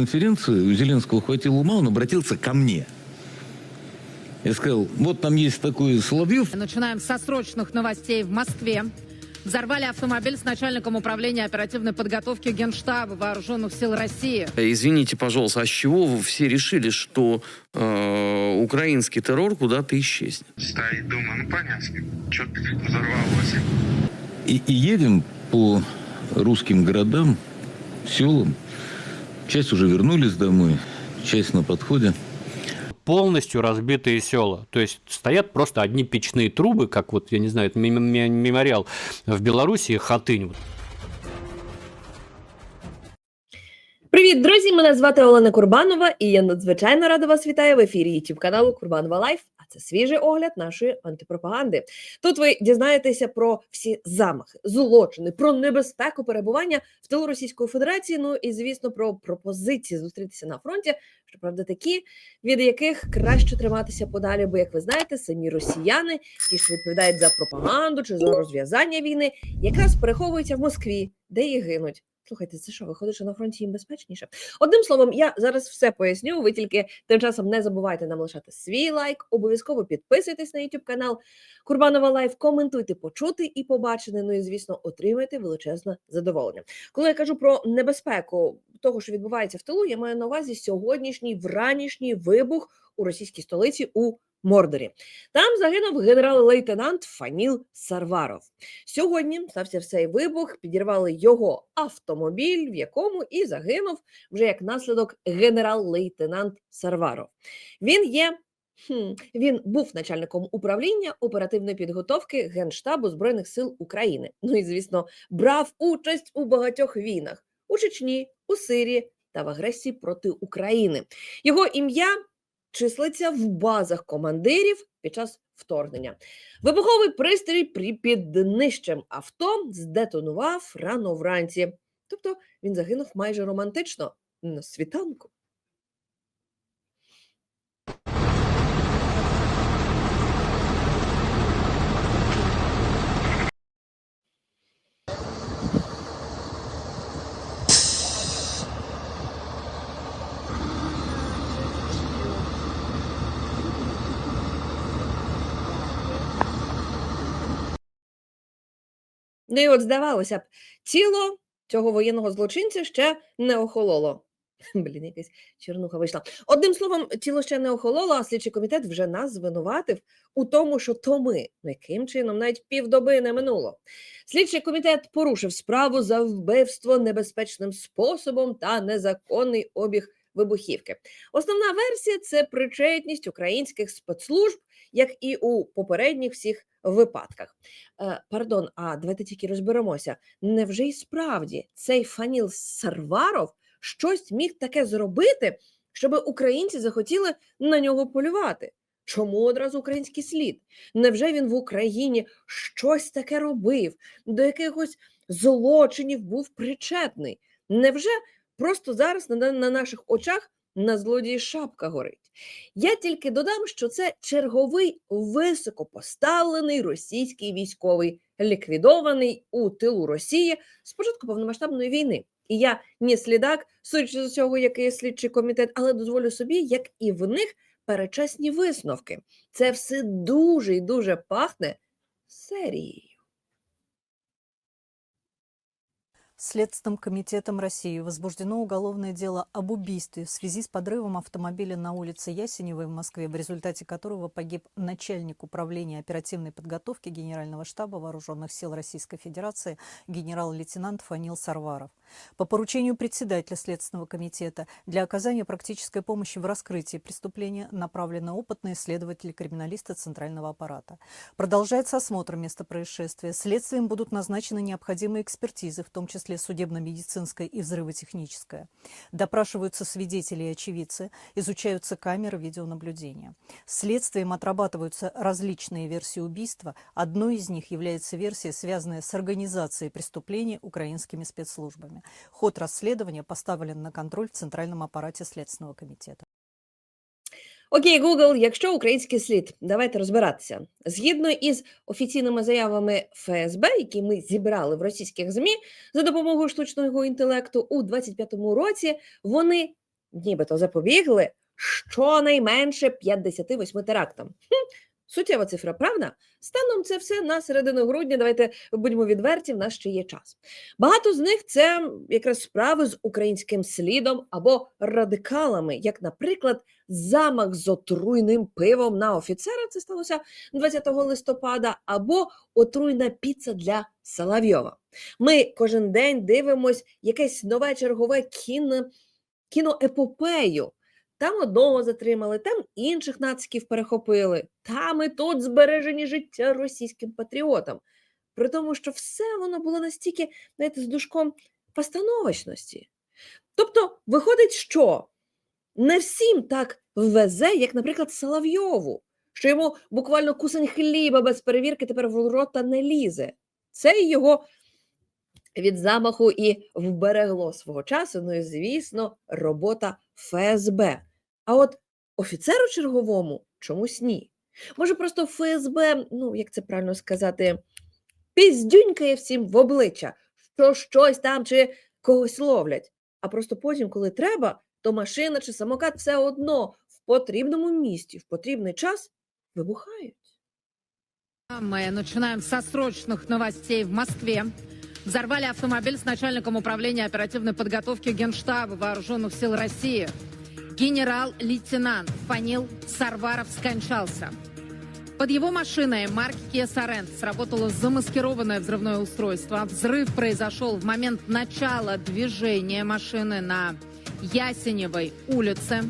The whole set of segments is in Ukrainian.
конференцию у Зеленского хватило ума, он обратился ко мне. Я сказал, вот там есть такой Соловьев, Начинаем со срочных новостей в Москве. Взорвали автомобиль с начальником управления оперативной подготовки Генштаба Вооруженных сил России. Извините, пожалуйста, а с чего вы все решили, что э, украинский террор куда-то исчезнет? Стоит, думаю, ну понятно, что-то взорвалось. и, и едем по русским городам, селам. Часть уже вернулись домой, часть на подходе. полностью разбитые села. То есть стоят просто одни печные трубы, как вот, я не знаю, это мем- мем- мемориал в Белоруссии, Хатынь. Привіт, друзі! Мене звати Олена Курбанова, і я надзвичайно рада вас вітаю в ефірі youtube каналу Курбанова Лайф. Це свіжий огляд нашої антипропаганди. Тут ви дізнаєтеся про всі замахи, злочини, про небезпеку перебування в тилу Російської Федерації. Ну і звісно про пропозиції зустрітися на фронті. Щоправда, такі, від яких краще триматися подалі, бо, як ви знаєте, самі росіяни, ті, що відповідають за пропаганду чи за розв'язання війни, якраз переховуються в Москві, де і гинуть. Слухайте, це що, виходить, що на фронті їм безпечніше? Одним словом, я зараз все поясню. Ви тільки тим часом не забувайте нам лишати свій лайк, обов'язково підписуйтесь на YouTube канал Курбанова Лайф, коментуйте, почути і побачене. Ну і звісно, отримайте величезне задоволення. Коли я кажу про небезпеку того, що відбувається в тилу, я маю на увазі сьогоднішній вранішній вибух у російській столиці у Мордорі. Там загинув генерал-лейтенант Фаніл Сарваров. Сьогодні стався цей вибух, підірвали його автомобіль, в якому і загинув вже як наслідок генерал-лейтенант Сарваров. Він є. Він був начальником управління оперативної підготовки Генштабу Збройних сил України. Ну і звісно, брав участь у багатьох війнах у Чечні, у Сирії та в агресії проти України. Його ім'я числиться в базах командирів під час вторгнення. Вибуховий пристрій при під днищем авто здетонував рано вранці. Тобто він загинув майже романтично на світанку. І от здавалося б, тіло цього воєнного злочинця ще не охололо. Блін, якась чернуха вийшла. Одним словом, тіло ще не охололо, а слідчий комітет вже нас звинуватив у тому, що то ми, ну, яким чином, навіть півдоби не минуло. Слідчий комітет порушив справу за вбивство небезпечним способом та незаконний обіг вибухівки. Основна версія це причетність українських спецслужб, як і у попередніх всіх випадках. Е, пардон, а давайте тільки розберемося. Невже й справді цей Фаніл Сарваров щось міг таке зробити, щоб українці захотіли на нього полювати? Чому одразу український слід? Невже він в Україні щось таке робив, до якихось злочинів був причетний? Невже просто зараз на, на наших очах на злодії шапка горить? Я тільки додам, що це черговий високопоставлений російський військовий, ліквідований у тилу Росії з початку повномасштабної війни. І я не слідак, судячи з цього, який є слідчий комітет, але дозволю собі, як і в них, перечесні висновки. Це все дуже і дуже пахне серією. Следственным комитетом России возбуждено уголовное дело об убийстве в связи с подрывом автомобиля на улице Ясеневой в Москве, в результате которого погиб начальник управления оперативной подготовки Генерального штаба Вооруженных сил Российской Федерации генерал-лейтенант Фанил Сарваров. По поручению председателя Следственного комитета для оказания практической помощи в раскрытии преступления направлены опытные следователи-криминалисты Центрального аппарата. Продолжается осмотр места происшествия. Следствием будут назначены необходимые экспертизы, в том числе судебно-медицинская и взрывотехническая. Допрашиваются свидетели и очевидцы, изучаются камеры видеонаблюдения. Следствием отрабатываются различные версии убийства. Одной из них является версия, связанная с организацией преступления украинскими спецслужбами. Ход расследования поставлен на контроль в Центральном аппарате Следственного комитета. Окей, Google, якщо український слід, давайте розбиратися. Згідно із офіційними заявами ФСБ, які ми зібрали в російських ЗМІ за допомогою штучного інтелекту у 25-му році, вони нібито запобігли щонайменше 58 терактам. Хм, суттєва цифра, правда? Станом це все на середину грудня. Давайте будьмо відверті, в нас ще є час. Багато з них це якраз справи з українським слідом або радикалами, як, наприклад, замах з отруйним пивом на офіцера. Це сталося 20 листопада, або отруйна піца для Соловйова. Ми кожен день дивимось якесь нове чергове кіно, кіноепопею. Там одного затримали, там інших нациків перехопили, там і тут збережені життя російським патріотам. При тому, що все воно було настільки, знаєте, з душком постановочності. Тобто, виходить, що не всім так везе, як, наприклад, Соловйову, що йому буквально кусень хліба без перевірки тепер в рота не лізе. Це його від замаху і вберегло свого часу. Ну і звісно, робота ФСБ. А от офіцеру черговому чомусь ні. Може, просто ФСБ, ну як це правильно сказати, піздюнькає всім в обличчя, що щось там чи когось ловлять. А просто потім, коли треба, то машина чи самокат все одно в потрібному місці, в потрібний час вибухають. Мы начинаем со срочных новостей в Москве. Взорвали автомобиль с начальником управления оперативной подготовки Генштаба Вооруженных сил России. Генерал-лейтенант Фанил Сарваров скончался. Под его машиной марки Kia Sorento сработало замаскированное взрывное устройство. Взрыв произошел в момент начала движения машины на Ясеневой улице.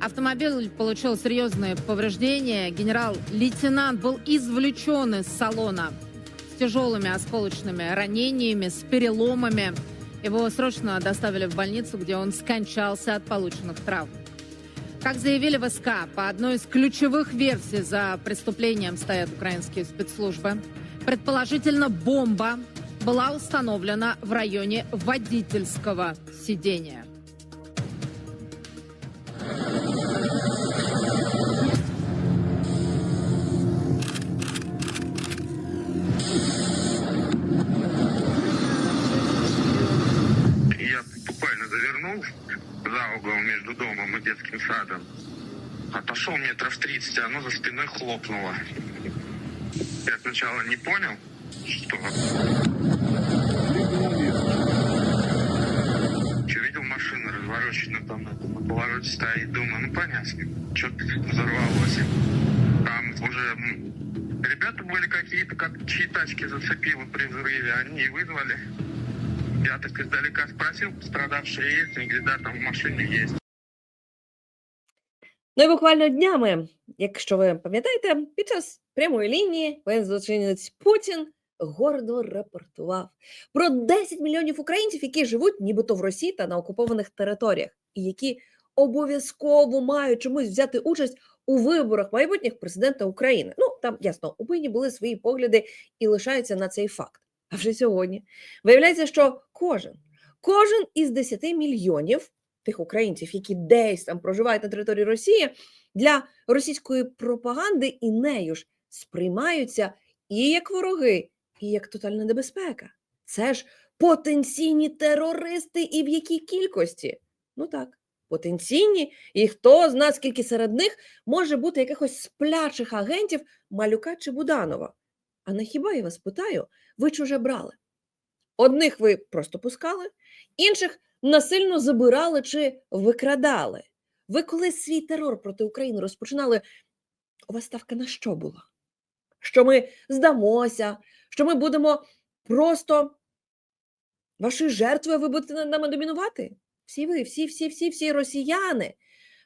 Автомобиль получил серьезные повреждения. Генерал-лейтенант был извлечен из салона с тяжелыми осколочными ранениями, с переломами. Его срочно доставили в больницу, где он скончался от полученных травм. Как заявили в СК, по одной из ключевых версий за преступлением стоят украинские спецслужбы. Предположительно, бомба была установлена в районе водительского сидения. Детским садом. Отошел метров 30, а оно за спиной хлопнуло. Я сначала не понял, что... Что видел машину развороченную там на, повороте стоит, думаю, ну понятно, что-то взорвалось. Там уже ребята были какие-то, как чьи тачки зацепило при взрыве, они и вызвали. Я так издалека спросил, пострадавшие есть, они говорят, да, там в машине есть. Ну і буквально днями, якщо ви пам'ятаєте, під час прямої лінії воєнзлочинець Путін гордо рапортував про 10 мільйонів українців, які живуть нібито в Росії та на окупованих територіях, і які обов'язково мають чомусь взяти участь у виборах майбутніх президента України. Ну там ясно, у Путіні були свої погляди і лишаються на цей факт. А вже сьогодні виявляється, що кожен, кожен із 10 мільйонів тих українців, які десь там проживають на території Росії, для російської пропаганди і нею ж сприймаються і як вороги, і як тотальна небезпека. Це ж потенційні терористи і в якій кількості? Ну так, потенційні, і хто з нас, скільки серед них може бути якихось сплячих агентів Малюка чи Буданова? А не хіба я вас питаю, ви чуже брали? Одних ви просто пускали, інших насильно забирали чи викрадали. Ви коли свій терор проти України розпочинали, у вас ставка на що була? Що ми здамося, що ми будемо просто вашою жертвою, ви будете нами домінувати? Всі ви, всі, всі, всі, всі росіяни.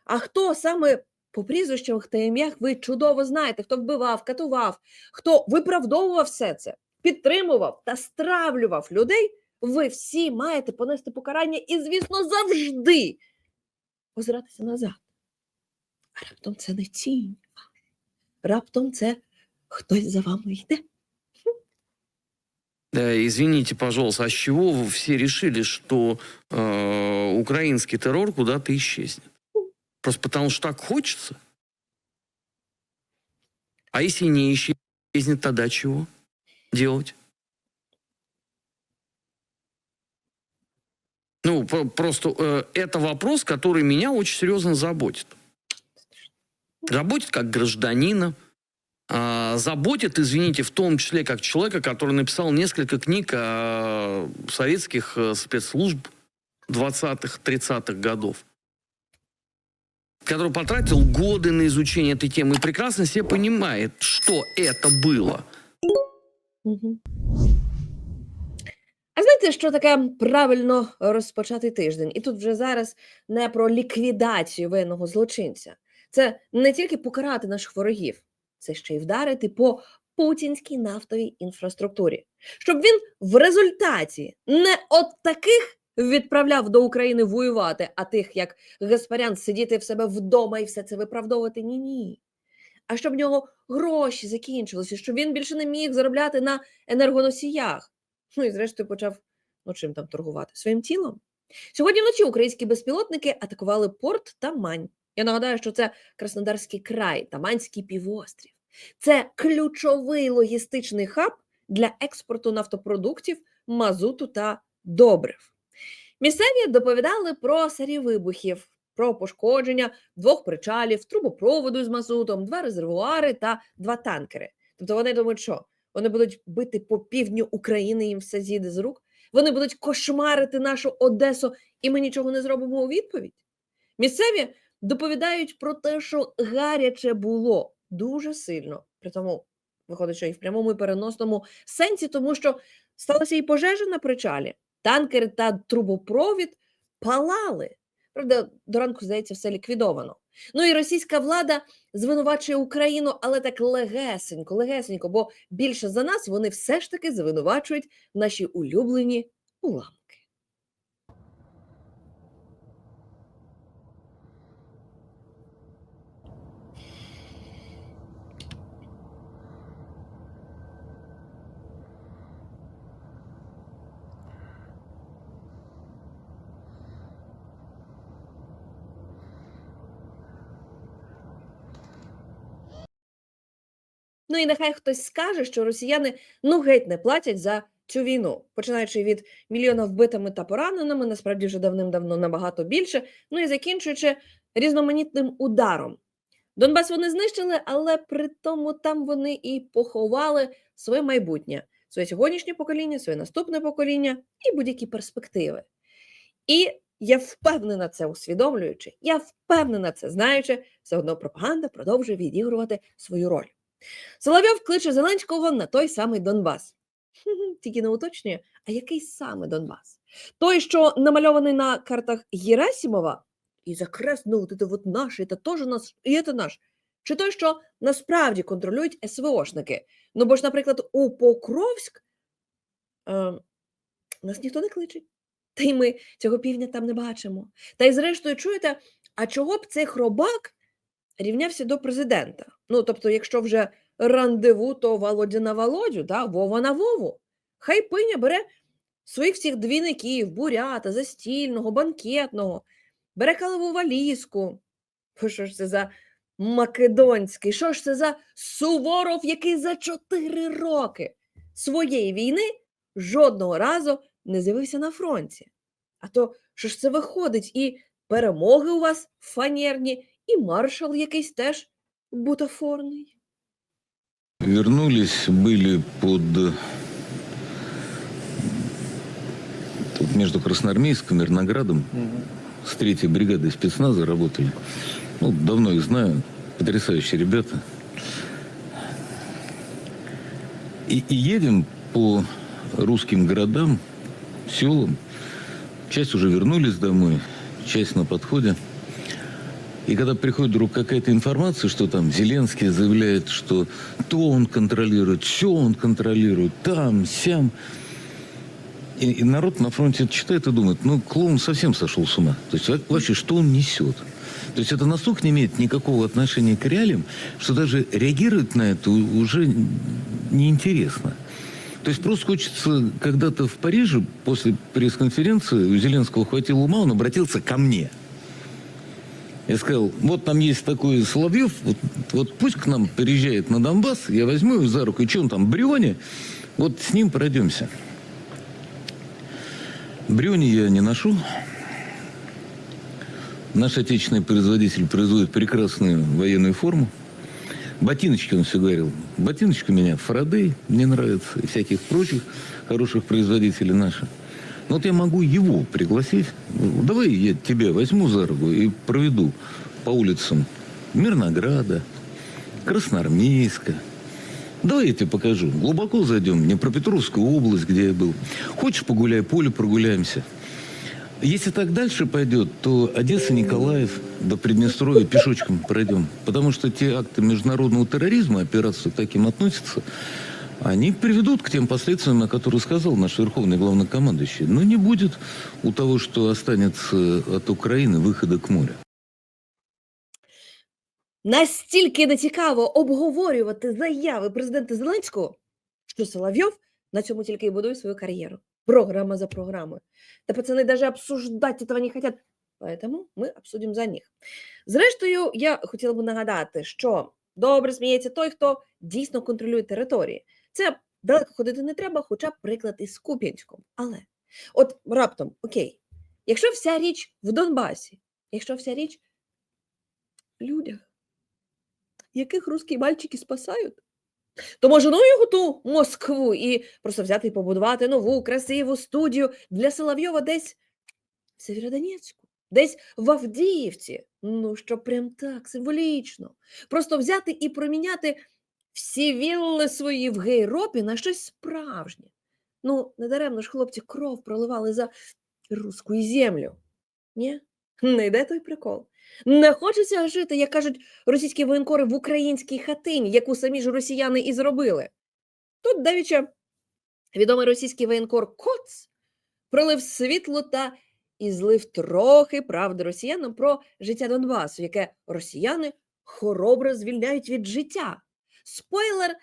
А хто саме по прізвищах та ім'ях ви чудово знаєте, хто вбивав, катував, хто виправдовував все це, підтримував та стравлював людей, ви всі маєте понести покарання і, звісно, завжди озиратися назад. А раптом це не тінь. Раптом це хтось за вами йде. Да, извините, пожалуйста, а с чего вы все решили, что э, украинский террор куда-то исчезнет? Просто потому что так хочется? А если не исчезнет, тогда чего делать? Ну, про- просто э, это вопрос, который меня очень серьезно заботит. Заботит как гражданина, а, заботит, извините, в том числе как человека, который написал несколько книг о советских э, спецслужб 20-х, 30-х годов который потратил годы на изучение этой темы и прекрасно себе понимает, что это было. Мгм. А знаєте, що таке правильно розпочати тиждень? І тут вже зараз не про ліквідацію воєнного злочинця. Це не тільки покарати наших ворогів, це ще й вдарити по путінській нафтовій інфраструктурі, щоб він в результаті не от таких відправляв до України воювати, а тих, як Гаспарян, сидіти в себе вдома і все це виправдовувати. Ні, ні. А щоб в нього гроші закінчилися, щоб він більше не міг заробляти на енергоносіях. Ну і зрештою почав ну чим там торгувати своїм тілом. Сьогодні вночі українські безпілотники атакували порт Тамань. Я нагадаю, що це Краснодарський край, Таманський півострів. Це ключовий логістичний хаб для експорту нафтопродуктів, мазуту та добрив. Місцеві доповідали про серію вибухів, про пошкодження двох причалів, трубопроводу з мазутом, два резервуари та два танкери. Тобто вони думають, що вони будуть бити по півдню України, їм все зійде з рук. Вони будуть кошмарити нашу Одесу, і ми нічого не зробимо у відповідь. Місцеві доповідають про те, що гаряче було дуже сильно. При тому виходить, що і в прямому і переносному сенсі, тому що сталася і пожежа на причалі. Танкери та трубопровід палали. Правда, до ранку, здається, все ліквідовано. Ну і російська влада звинувачує Україну, але так легесенько, легесенько, бо більше за нас вони все ж таки звинувачують наші улюблені уламки. Ну і нехай хтось скаже, що росіяни ну геть не платять за цю війну, починаючи від мільйона вбитими та пораненими, насправді вже давним-давно набагато більше. Ну і закінчуючи різноманітним ударом. Донбас вони знищили, але при тому там вони і поховали своє майбутнє, своє сьогоднішнє покоління, своє наступне покоління і будь-які перспективи. І я впевнена це усвідомлюючи, я впевнена це знаючи, все одно пропаганда продовжує відігрувати свою роль. Соловйов кличе Зеленського на той самий Донбас. Тільки не уточнює, а який саме Донбас? Той, що намальований на картах Герасимова, і закреслено, це от наш, це теж наш, і це наш. Чи той, що насправді контролюють СВОшники? Ну бо ж, наприклад, у Покровськ е, нас ніхто не кличе. Та й ми цього півдня там не бачимо. Та й зрештою, чуєте, а чого б цей хробак рівнявся до президента. Ну, тобто, якщо вже рандеву, то Володя на Володю, да? Вова на Вову. Хай пиня бере своїх всіх двійників, бурята, застільного, банкетного, бере калову валізку. Що ж це за македонський? Що ж це за Суворов, який за чотири роки своєї війни жодного разу не з'явився на фронті? А то що ж це виходить? І перемоги у вас фанерні, і маршал якийсь теж бутафорний. Вернулись, были под... Тут между Красноармейском и Мирноградом с третьей бригадой спецназа работали. Ну, давно их знаю. Потрясающие ребята. И, и едем по русским городам, селам. Часть уже вернулись домой, часть на подходе. И когда приходит вдруг какая-то информация, что там Зеленский заявляет, что то он контролирует, все он контролирует, там, сям. И, и народ на фронте это читает и думает, ну, клоун совсем сошел с ума. То есть вообще, что он несет? То есть это настолько не имеет никакого отношения к реалиям, что даже реагировать на это уже неинтересно. То есть просто хочется когда-то в Париже после пресс-конференции у Зеленского хватило ума, он обратился ко мне. Я сказал, вот там есть такой Соловьев, вот, вот пусть к нам приезжает на Донбасс, я возьму его за руку, и что он там, Брионе, вот с ним пройдемся. Брюни я не ношу. Наш отечественный производитель производит прекрасную военную форму. Ботиночки, он все говорил. Ботиночки у меня Фарадей, мне нравится, и всяких прочих хороших производителей наших. Вот я могу его пригласить. Давай я тебя возьму за руку и проведу по улицам Мирнограда, Красноармейска. Давай я тебе покажу. Глубоко зайдем, в Днепропетровскую область, где я был. Хочешь, погуляй, поле прогуляемся. Если так дальше пойдет, то Одесса, Николаев до Приднестровья пешочком пройдем. Потому что те акты международного терроризма, операции к таким относятся, они приведут к тем последствиям, о которых сказал наш верховный главнокомандующий. Но не будет у того, что останется от Украины, выхода к морю. Настільки не цікаво обговорювати заяви президента Зеленського, що Соловйов на цьому тільки і будує свою кар'єру. Програма за програмою. Та пацани даже обсуждати этого не хотят. Поэтому ми обсудимо за них. Зрештою, я хотіла б нагадати, що добре сміється той, хто дійсно контролює території. Це далеко ходити не треба, хоча б приклад із Куп'янськом. Але от раптом, окей, якщо вся річ в Донбасі, якщо вся річ в людях, яких русські мальчики спасають, то може ну його ту Москву і просто взяти і побудувати нову красиву студію для Соловйова десь в Сєвєродонецьку, десь в Авдіївці. Ну, що прям так символічно. Просто взяти і проміняти всі вілли свої в гейропі на щось справжнє. Ну, недаремно ж хлопці кров проливали за руську землю. Ні? Не йде той прикол. Не хочеться жити, як кажуть російські воєнкори, в українській хатині, яку самі ж росіяни і зробили. Тут давіча відомий російський воєнкор Коц пролив світло та і злив трохи правди росіянам про життя Донбасу, яке росіяни хоробро звільняють від життя. Спойлер,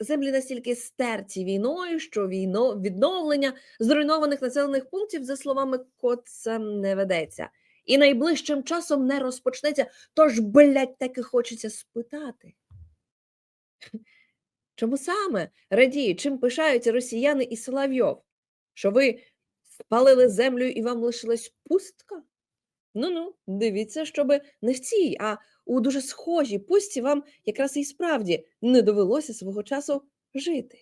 землі настільки стерті війною, що війно відновлення зруйнованих населених пунктів, за словами Коца, не ведеться. І найближчим часом не розпочнеться. Тож, блядь, так і хочеться спитати. Чому саме радіють, чим пишаються росіяни і Соловйов? Що ви спалили землю і вам лишилась пустка? Ну ну, дивіться, щоби не в цій, а у дуже схожій пустці вам якраз і справді не довелося свого часу жити.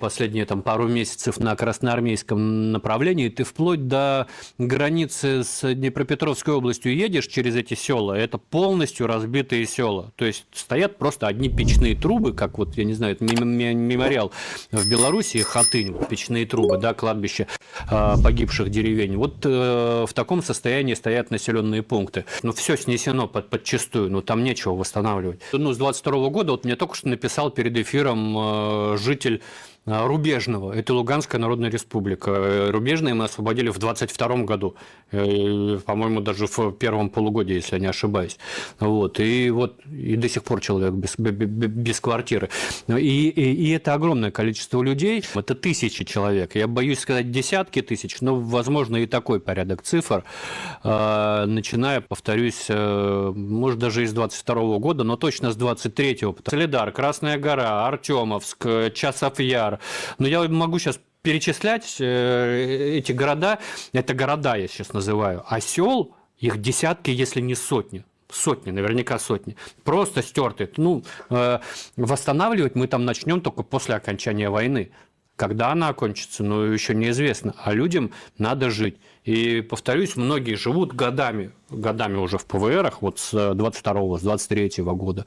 Последние там пару месяцев на красноармейском направлении, ты вплоть до границы с Днепропетровской областью едешь через эти села, это полностью разбитые села. То есть стоят просто одни печные трубы, как вот, я не знаю, мемориал в Белоруссии, Хатынь, печные трубы, да, кладбище а, погибших деревень. Вот э, в таком состоянии стоят населенные пункты. Ну, все снесено под, подчистую, ну, там нечего восстанавливать. Ну, с 22 года, вот мне только что написал перед эфиром э, житель Рубежного, это Луганская Народная Республика. Э, Рубежные мы освободили в 22 году, Э, по-моему, даже в первом полугодии, если я не ошибаюсь. Вот, и вот и до сих пор человек без, бе- бе- бе- без квартиры. И, и, и это огромное количество людей, это тысячи человек. Я боюсь сказать десятки тысяч, но, возможно, и такой порядок цифр, э, начиная, повторюсь, э, может, даже из 22 года, но точно с 23-го. Солидар, Красная гора, Артемовск, Часов Яр. Но я могу сейчас перечислять э, эти города, это города я сейчас называю, а сел их десятки, если не сотни. Сотни, наверняка сотни. Просто стерты. Ну, э, восстанавливать мы там начнем только после окончания войны. Когда она окончится, ну, еще неизвестно. А людям надо жить. И, повторюсь, многие живут годами, годами уже в ПВРах, вот с 22-го, с 23-го года.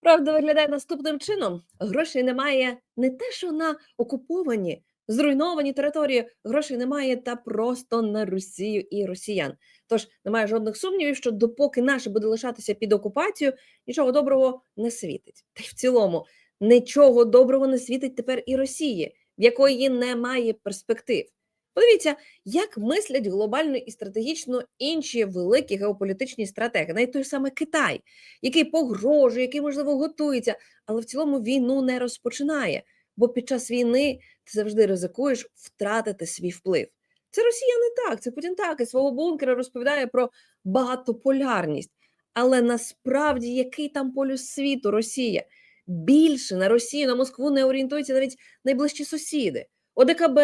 Правда виглядає наступним чином: грошей немає не те, що на окуповані, зруйновані території, грошей немає та просто на Росію і росіян. Тож немає жодних сумнівів, що допоки наше буде лишатися під окупацією, нічого доброго не світить. Та й в цілому нічого доброго не світить тепер і Росії, в якої немає перспектив. Подивіться, як мислять глобально і стратегічно інші великі геополітичні стратеги, навіть той самий Китай, який погрожує, який можливо готується, але в цілому війну не розпочинає. Бо під час війни ти завжди ризикуєш втратити свій вплив. Це Росія не так, це Путін так, і свого бункера розповідає про багатополярність. Але насправді який там полюс світу Росія? Більше на Росію, на Москву не орієнтуються навіть найближчі сусіди. ОДКБ,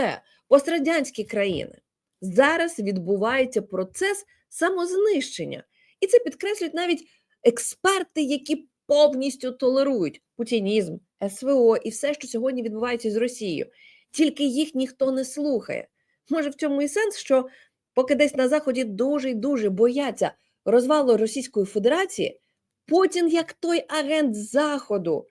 пострадянські країни. Зараз відбувається процес самознищення. І це підкреслюють навіть експерти, які повністю толерують путінізм, СВО і все, що сьогодні відбувається з Росією. Тільки їх ніхто не слухає. Може, в цьому і сенс, що поки десь на Заході дуже й дуже бояться розвалу Російської Федерації, Путін, як той агент Заходу,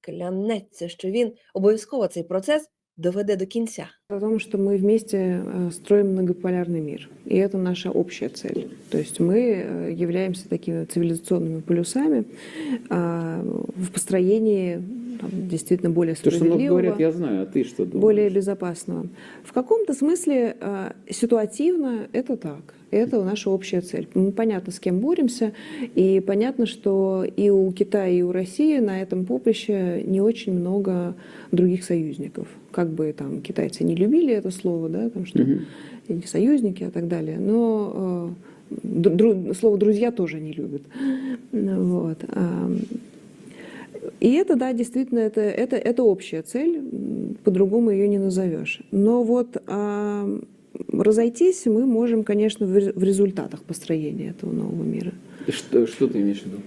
клянеться, що він обов'язково цей процес доведе до кінця. о том, что мы вместе э, строим многополярный мир. И это наша общая цель. То есть мы э, являемся такими цивилизационными полюсами а, в построении там, действительно более То, что справедливого, говорят, я знаю, а ты что думаешь? более безопасного. В каком-то смысле э, ситуативно это так. Это наша общая цель. Мы понятно, с кем боремся, и понятно, что и у Китая, и у России на этом поприще не очень много других союзников. Как бы там китайцы не любили это слово, да, там что Мгм. не союзники, а так далее. Но э, дру- слово друзья тоже не любят. Вот. А, И это, да, действительно, это, это, это общая цель, по-другому ее не назовешь. Но вот а, разойтись мы можем, конечно, в в результатах построения этого нового мира. Что, что ты имеешь в виду?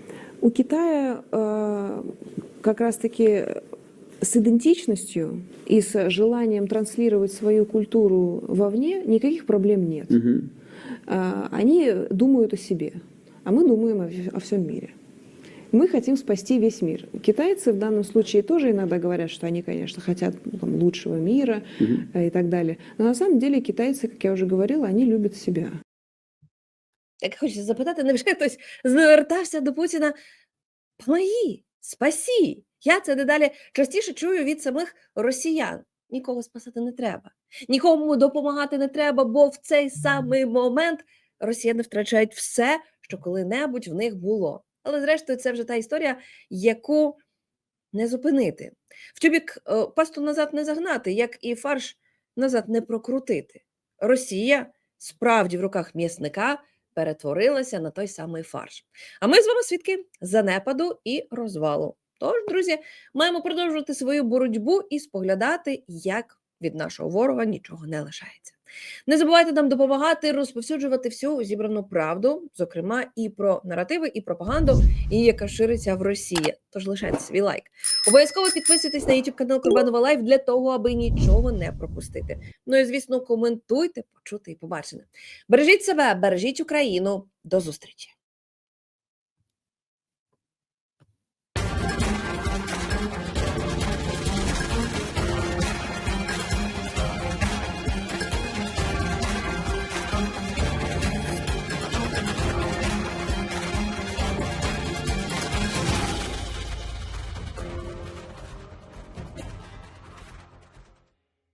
У Китая э, как раз-таки с идентичностью и с желанием транслировать свою культуру вовне никаких проблем нет. Мгм. А, Они думают о себе, а мы думаем о, о всем мире. Мы хотим спасти весь мир. Китайцы в данном случае тоже иногда говорят, что они, конечно, хотят ну, там, лучшего мира Мгм. э, и так далее. Но на самом деле китайцы, как я уже говорила, они любят себя. Так хочеться запитати, невже хтось звертався до Путіна помоги, спасі. Я це дедалі частіше чую від самих росіян. Нікого спасати не треба, нікому допомагати не треба, бо в цей самий момент росіяни втрачають все, що коли-небудь в них було. Але зрештою, це вже та історія, яку не зупинити. В тюбік е, пасту назад не загнати, як і фарш назад не прокрутити. Росія справді в руках м'ясника перетворилася на той самий фарш. А ми з вами свідки занепаду і розвалу. Тож, друзі, маємо продовжувати свою боротьбу і споглядати, як від нашого ворога нічого не лишається. Не забувайте нам допомагати розповсюджувати всю зібрану правду, зокрема і про наративи, і пропаганду, і яка шириться в Росії. Тож лишайте свій лайк. Обов'язково підписуйтесь на YouTube канал Курбанова Лайф для того, аби нічого не пропустити. Ну і звісно, коментуйте, почути і побачене. Бережіть себе, бережіть Україну. До зустрічі!